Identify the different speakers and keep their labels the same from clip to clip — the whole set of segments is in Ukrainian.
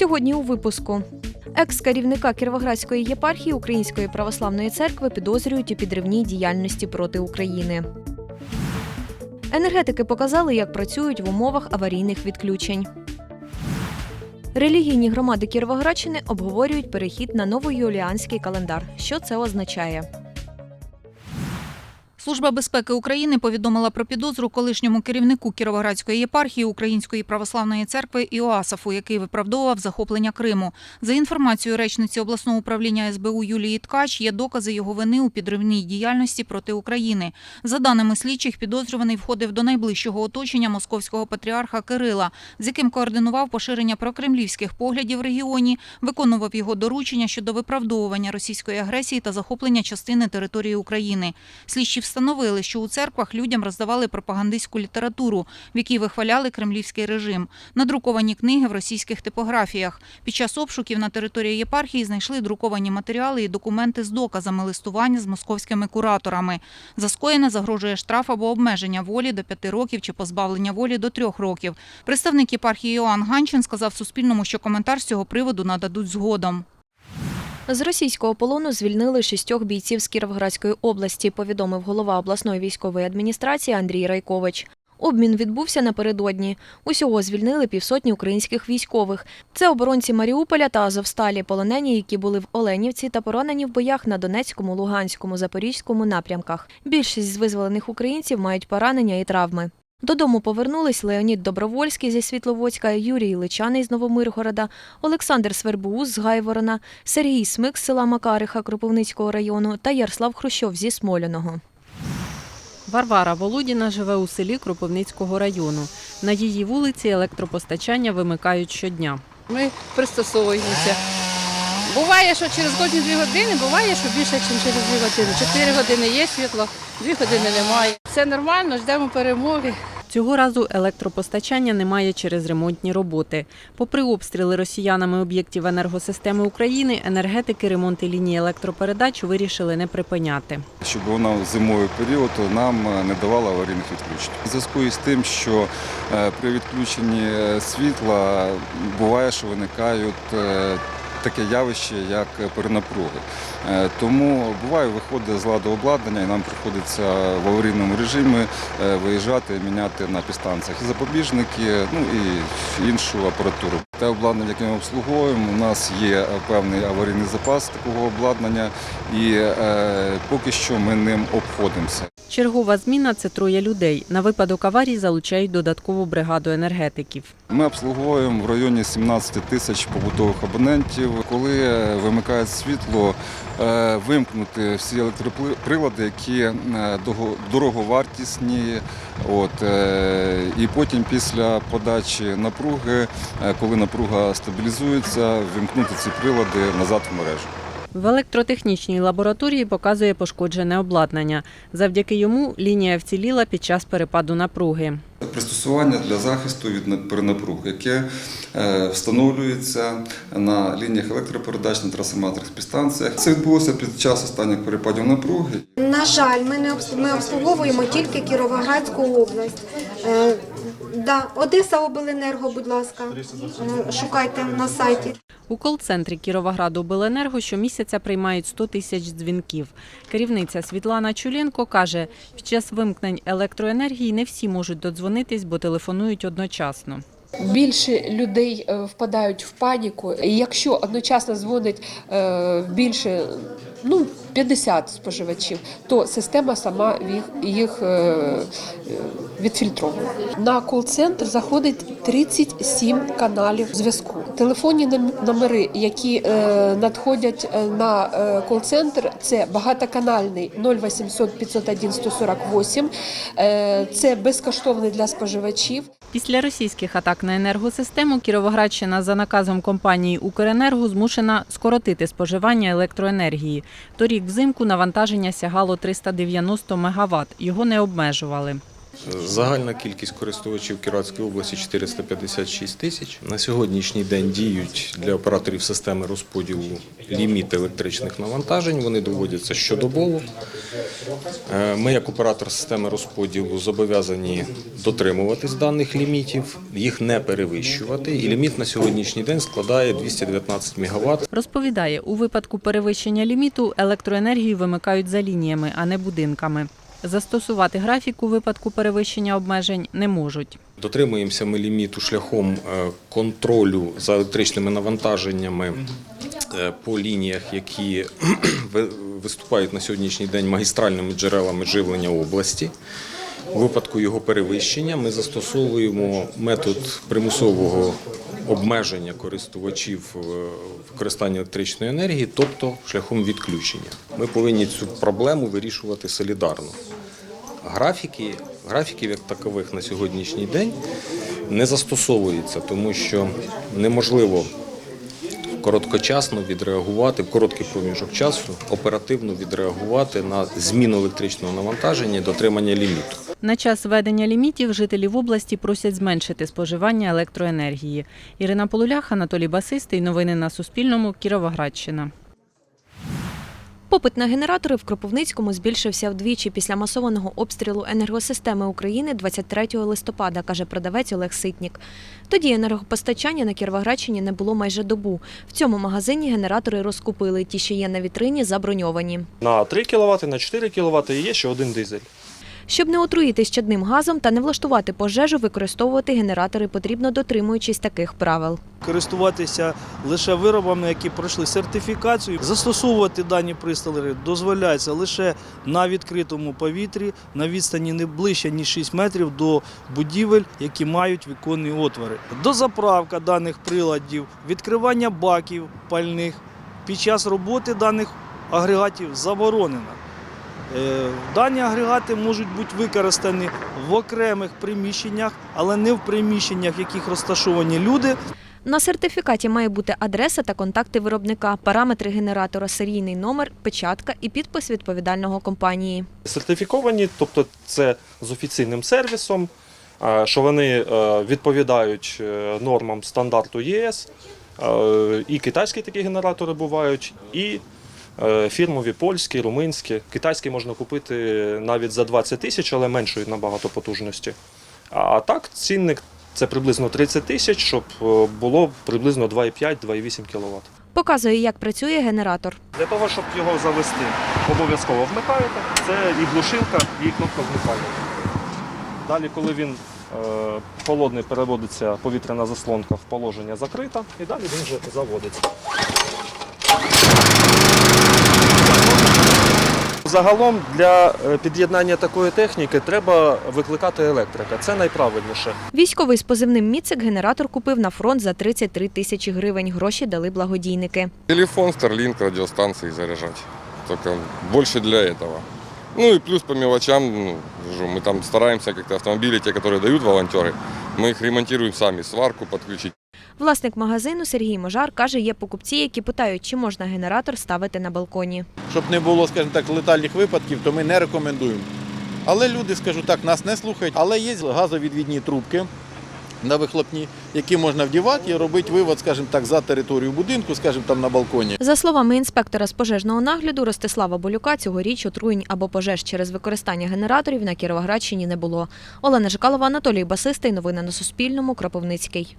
Speaker 1: Сьогодні у випуску. Екс-керівника Кіровоградської єпархії Української православної церкви підозрюють у підривній діяльності проти України. Енергетики показали, як працюють в умовах аварійних відключень. Релігійні громади Кіровоградщини обговорюють перехід на новоюліанський календар. Що це означає?
Speaker 2: Служба безпеки України повідомила про підозру колишньому керівнику Кіровоградської єпархії Української православної церкви Іоасафу, який виправдовував захоплення Криму. За інформацією речниці обласного управління СБУ Юлії Ткач, є докази його вини у підривній діяльності проти України. За даними слідчих, підозрюваний входив до найближчого оточення московського патріарха Кирила, з яким координував поширення прокремлівських поглядів в регіоні, виконував його доручення щодо виправдовування російської агресії та захоплення частини території України. Слідчі встановили, що у церквах людям роздавали пропагандистську літературу, в якій вихваляли кремлівський режим, надруковані книги в російських типографіях. Під час обшуків на території єпархії знайшли друковані матеріали і документи з доказами листування з московськими кураторами. За скоєне загрожує штраф або обмеження волі до п'яти років чи позбавлення волі до трьох років. Представник єпархії Йоанн Ганчин сказав Суспільному, що коментар з цього приводу нададуть згодом.
Speaker 1: З російського полону звільнили шістьох бійців з Кіровоградської області, повідомив голова обласної військової адміністрації Андрій Райкович. Обмін відбувся напередодні. Усього звільнили півсотні українських військових. Це оборонці Маріуполя та Азовсталі, полонені, які були в Оленівці та поранені в боях на Донецькому, Луганському, Запорізькому напрямках. Більшість з визволених українців мають поранення і травми. Додому повернулись Леонід Добровольський зі Світловодська, Юрій Личаний з Новомиргорода, Олександр Свербуус з Гайворона, Сергій Смик з села Макариха Кропивницького району та Ярослав Хрущов зі Смоляного.
Speaker 3: Варвара Володіна живе у селі Кропивницького району. На її вулиці електропостачання вимикають щодня.
Speaker 4: Ми пристосовуємося. Буває, що через кожні дві години, буває, що більше, ніж через дві години. Чотири години є світло, дві години немає. Все нормально, ждемо перемоги.
Speaker 3: Цього разу електропостачання немає через ремонтні роботи. Попри обстріли росіянами об'єктів енергосистеми України, енергетики ремонти лінії електропередач вирішили не припиняти.
Speaker 5: щоб вона в зимовий період нам е, не давала аварійних відключень. У зв'язку із тим, що е, при відключенні е, світла буває, що виникають таке явище, як перенапруги. Е, Тому буває, виходить з ладу обладнання, і нам приходиться в аварійному режимі е, виїжджати міняти на підстанціях і запобіжники, ну і іншу апаратуру. Те обладнання, яке ми обслуговуємо, у нас є певний аварійний запас такого обладнання, і е, поки що ми ним обходимося.
Speaker 3: Чергова зміна це троє людей. На випадок аварії залучають додаткову бригаду енергетиків.
Speaker 5: Ми обслуговуємо в районі 17 тисяч побутових абонентів. Коли вимикають світло, е, вимкнути всі електроприлади, які е, дороговартісні. От, е, і потім після подачі напруги, коли напруга стабілізується, вимкнути ці прилади назад в мережу.
Speaker 3: В електротехнічній лабораторії показує пошкоджене обладнання. Завдяки йому лінія вціліла під час перепаду напруги.
Speaker 5: Пристосування для захисту від перенапруг, яке е, встановлюється на лініях електропередач на трансформаторних підстанціях. Це відбулося під час останніх перепадів напруги.
Speaker 6: На жаль, ми не обслуговуємо тільки Кіровоградську область. Да, Одеса Обленерго, будь ласка, е, шукайте на сайті.
Speaker 3: У кол-центрі Кіровоградобленерго щомісяця приймають 100 тисяч дзвінків. Керівниця Світлана Чуленко каже, під час вимкнень електроенергії не всі можуть додзвонитись, бо телефонують одночасно.
Speaker 7: Більше людей е, впадають в паніку. Якщо одночасно дзвонить е, більше ну, 50 споживачів, то система сама їх, їх е, відфільтровує. На кол-центр заходить 37 каналів зв'язку. Телефонні номери, які е, надходять е, на е, кол-центр, це багатоканальний 0800 501 148, е, це безкоштовний для споживачів.
Speaker 3: Після російських атак на енергосистему Кіровоградщина за наказом компанії Укренерго змушена скоротити споживання електроенергії. Торік взимку навантаження сягало 390 МВт. Його не обмежували.
Speaker 8: Загальна кількість користувачів Кіровської області 456 тисяч. На сьогоднішній день діють для операторів системи розподілу ліміти електричних навантажень. Вони доводяться щодобово. Е, Ми, як оператор системи розподілу, зобов'язані дотримуватись даних лімітів, їх не перевищувати. І ліміт на сьогоднішній день складає 219 МВт.
Speaker 3: Розповідає, у випадку перевищення ліміту електроенергію вимикають за лініями, а не будинками. Застосувати графік у випадку перевищення обмежень не можуть.
Speaker 8: Дотримуємося ми ліміту шляхом е, контролю за електричними навантаженнями е, по лініях, які ви- виступають на сьогоднішній день магістральними джерелами живлення області. У випадку його перевищення ми застосовуємо метод примусового обмеження користувачів е, використання електричної енергії, тобто шляхом відключення. Ми повинні цю проблему вирішувати солідарно. Графіки, графіків як такових на сьогоднішній день не застосовується, тому що неможливо короткочасно відреагувати, в короткий проміжок часу оперативно відреагувати на зміну електричного навантаження і дотримання ліміту.
Speaker 3: На час введення лімітів жителів області просять зменшити споживання електроенергії. Ірина Полулях, Анатолій Басистий. Новини на Суспільному. Кіровоградщина.
Speaker 1: Попит на генератори в Кропивницькому збільшився вдвічі після масованого обстрілу енергосистеми України 23 листопада, каже продавець Олег Ситнік. Тоді енергопостачання на Кіровоградщині не було майже добу. В цьому магазині генератори розкупили. Ті, що є на вітрині, заброньовані.
Speaker 9: На 3 кВт, на 4 кВт і є ще один дизель.
Speaker 1: Щоб не отруїтись чадним газом та не влаштувати пожежу, використовувати генератори потрібно дотримуючись таких правил.
Speaker 10: користуватися лише виробами, які пройшли сертифікацію. Застосовувати дані пристрої дозволяється лише на відкритому повітрі на відстані не ближче ніж 6 метрів до будівель, які мають віконні отвори. Дозаправка даних приладів, відкривання баків пальних під час роботи даних агрегатів заборонено. Е, Дані агрегати можуть бути використані в окремих приміщеннях, але не в приміщеннях, в яких розташовані люди,
Speaker 1: На сертифікаті має бути адреса та контакти виробника, параметри генератора, серійний номер, печатка і підпис відповідального компанії.
Speaker 9: Сертифіковані, тобто це з офіційним сервісом, що вони е, відповідають е, нормам стандарту ЄС. І китайські такі генератори бувають, і фірмові польські, румунські. Китайські можна купити навіть за 20 тисяч, але меншої набагато потужності. А так цінник це приблизно 30 тисяч, щоб е, було приблизно 2,5-2,8 кВт.
Speaker 1: Показує, як працює генератор.
Speaker 9: Для того, щоб його завести, обов'язково вмикаєте. Це і глушилка, і кнопка вмикання. Далі, коли він е, холодний, переводиться повітряна заслонка в положення закрита, і далі він вже заводиться. Загалом для е, під'єднання такої техніки треба викликати електрика. Це найправильніше.
Speaker 1: Військовий з позивним Міцик генератор купив на фронт за 33 тисячі гривень. Гроші дали благодійники.
Speaker 11: Телефон, Starlink, радиостанции заряжать. Только больше для этого. Ну и плюс по мелочам, ну, вижу, мы там стараемся как-то автомобили, те, которые дают волонтеры, мы их ремонтируем сами, сварку подключить.
Speaker 1: Власник магазину Сергій Можар каже, є покупці, які питають, чи можна генератор ставити на балконі.
Speaker 12: щоб не було, скажімо так, летальних випадків, то ми не рекомендуємо. Але люди, скажу так, нас не слухають. Але є газовідвідні трубки на вихлопні, які можна вдівати і робити вивод, скажімо так, за територію будинку, скажімо, там на балконі.
Speaker 1: За словами інспектора з пожежного нагляду Ростислава Болюка, цьогоріч отруєнь або пожеж через використання генераторів на Кіровоградщині не було. Олена Жикалова, Анатолій Басистий. Новини на Суспільному. Кропивницький.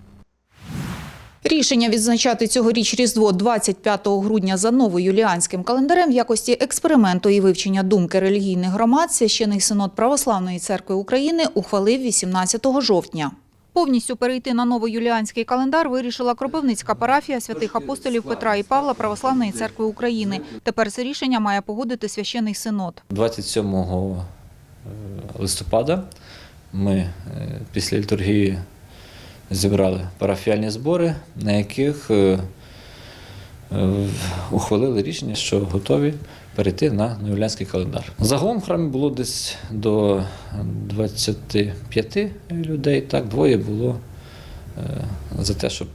Speaker 2: Рішення відзначати цьогоріч Різдво 25 грудня за новоюліанським календарем в якості експерименту і вивчення думки релігійних громад священий синод Православної церкви України ухвалив 18 жовтня. Повністю перейти на новоюліанський календар вирішила Кропивницька парафія святих апостолів Петра і Павла Православної церкви України. Тепер це рішення має погодити священий синод.
Speaker 13: 27 е, листопада ми е, після літургії зібрали парафіальні збори, на яких е, е, ухвалили рішення, що готові перейти на новоюліанський календар. Загалом в храмі було десь до 25 людей, так, двоє було е, за те, щоб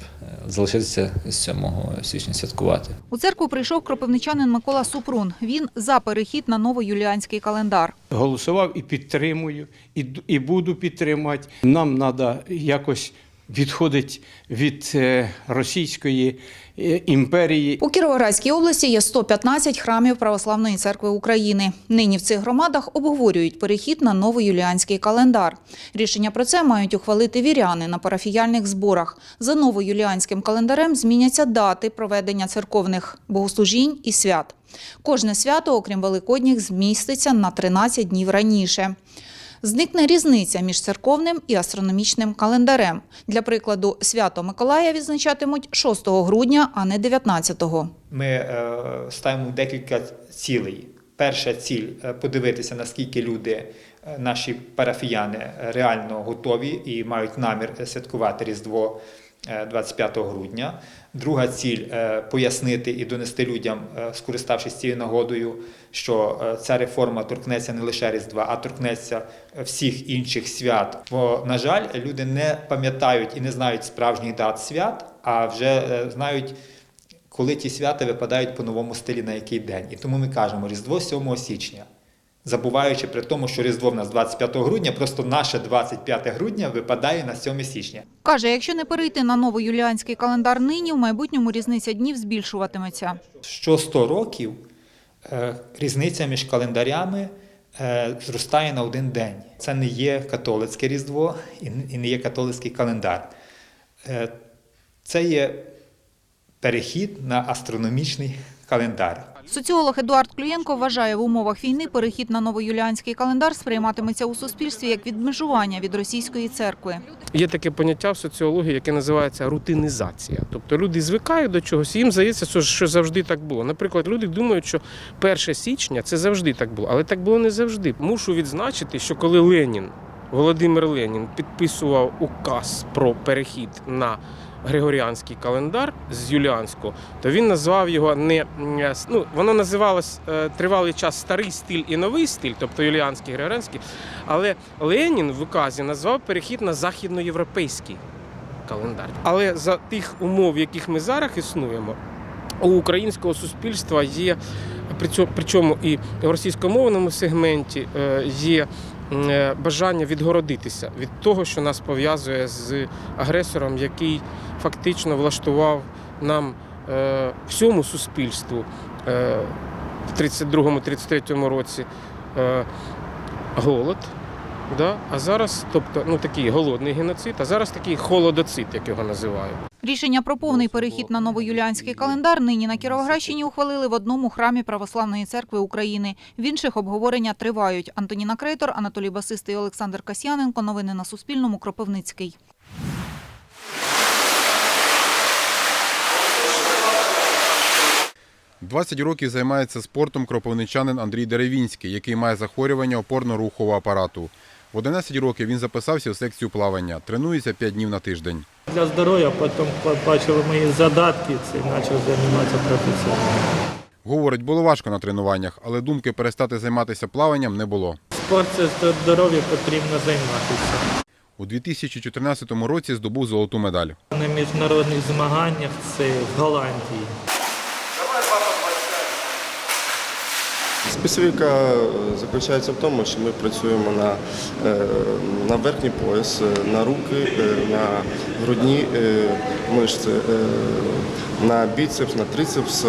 Speaker 13: залишитися з 7 січня святкувати.
Speaker 2: У церкву прийшов кропивничанин Микола Супрун. Він за перехід на новоюліанський календар.
Speaker 14: голосував і підтримую, і, і буду підтримувати. Нам треба якось відходити від е, Російської е, імперії.
Speaker 2: У Кіровоградській області є 115 храмів Православної церкви України. Нині в цих громадах обговорюють перехід на новоюліанський календар. Рішення про це мають ухвалити віряни на парафіяльних зборах. За новоюліанським календарем зміняться дати проведення церковних богослужінь і свят. Кожне свято, окрім Великодніх, зміститься на 13 днів раніше. Зникне різниця між церковним і астрономічним календарем. Для прикладу, свято Миколая відзначатимуть 6 грудня, а не 19-го.
Speaker 15: Ми е, ставимо декілька цілей. Перша ціль е, подивитися, наскільки люди, е, наші парафіяни, реально готові і мають намір святкувати Різдво е, 25 грудня. Друга ціль пояснити і донести людям, скориставшись цією нагодою, що е, ця реформа торкнеться не лише Різдва, а торкнеться е, всіх інших свят. Бо, на жаль, люди не пам'ятають і не знають справжніх дат свят, а вже е, знають коли ті свята випадають по новому стилі на який день. І тому ми кажемо Різдво 7 січня, забуваючи при тому, що Різдво в нас 25 грудня, просто наше 25 грудня випадає на 7 січня.
Speaker 2: Каже, якщо не перейти на новоюліанський календар нині, в майбутньому різниця днів збільшуватиметься.
Speaker 15: Що 100 років різниця між календарями е, зростає на один день. Це не є католицьке Різдво і не є католицький календар. Е, Це є перехід на астрономічний календар.
Speaker 2: Соціолог Едуард Клюєнко вважає, в умовах війни перехід на новоюліанський календар сприйматиметься у суспільстві як відмежування від російської церкви.
Speaker 14: Є таке поняття в соціології, яке називається рутинізація. Тобто люди звикають до чогось, їм здається, що- завжди так було. Наприклад, люди думають, що 1 січня це завжди так було, але так було не завжди. Мушу відзначити, що коли Ленін, Володимир Ленін підписував указ про перехід на Григоріанський календар з Юліанського, то він назвав його не ну, воно називалось е, тривалий час старий стиль і новий стиль, тобто Юліанський, Григоріанський. Але Ленін в указі назвав перехід на західноєвропейський календар. Але за тих умов, в яких ми зараз існуємо, у українського суспільства є при цьому- причому і в російськомовному сегменті е, є бажання відгородитися від того, що нас пов'язує з агресором, який фактично влаштував нам е, всьому суспільству е, в 32-33 році е, голод. Да? А зараз, тобто, ну такий голодний геноцид, а зараз такий холодоцид, як його називають.
Speaker 2: Рішення про повний перехід на новоюліанський календар нині на Кіровоградщині ухвалили в одному храмі Православної церкви України. В інших обговорення тривають. Антоніна Крейтор, Анатолій Басистий і Олександр Касьяненко. Новини на Суспільному. Кропивницький.
Speaker 16: – 20 років займається спортом кропивничанин Андрій Деревінський, який має захворювання опорно-рухового апарату. В 11 років він записався в секцію плавання, тренується 5 днів на тиждень.
Speaker 17: Для здоров'я, потім побачили мої задатки, це почав займатися професійно.
Speaker 16: Говорить, було важко на тренуваннях, але думки перестати займатися плаванням не було.
Speaker 17: Спорт це здоров'я потрібно займатися.
Speaker 16: У 2014 році здобув золоту медаль.
Speaker 17: На міжнародних змаганнях це в Голландії.
Speaker 18: Специфіка е, заключається в тому, що ми працюємо на, е, на верхній пояс, е, на руки, на грудні мишці, на біцепс, на трицепс,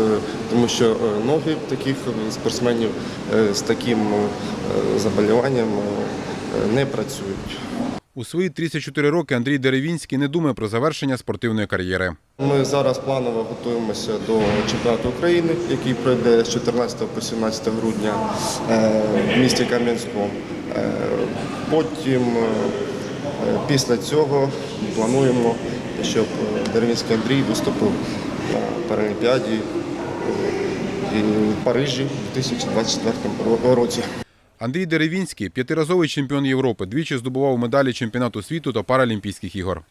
Speaker 18: тому що ноги таких спортсменів з таким заболіванням не працюють.
Speaker 16: У свої 34 роки Андрій Деревінський не думає про завершення спортивної кар'єри.
Speaker 18: Ми зараз планово готуємося до чемпіонату України, який пройде з 14 по 17 грудня е, в місті Кам'янську. Е, Потім е, після цього плануємо, щоб Деревінський Андрій виступив на Паралімпіаді в Парижі у 2024 році.
Speaker 16: Андрій Деревінський п'ятиразовий чемпіон Європи, двічі здобував медалі чемпіонату світу та Паралімпійських ігор.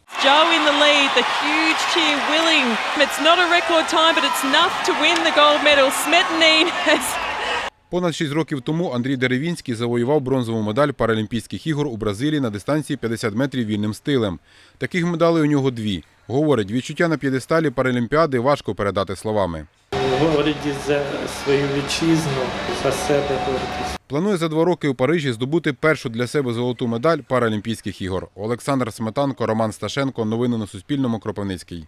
Speaker 16: Понад 6 років тому Андрій Деревінський завоював бронзову медаль Паралімпійських ігор у Бразилії на дистанції 50 метрів вільним стилем. Таких медалей у нього дві. Говорить, відчуття на п'єдесталі Паралімпіади важко передати словами.
Speaker 17: Горді за свою вітчизну, за себе гордість.
Speaker 16: Планує за два роки у Парижі здобути першу для себе золоту медаль Паралімпійських ігор. Олександр Сметанко, Роман Сташенко. Новини на Суспільному. Кропивницький.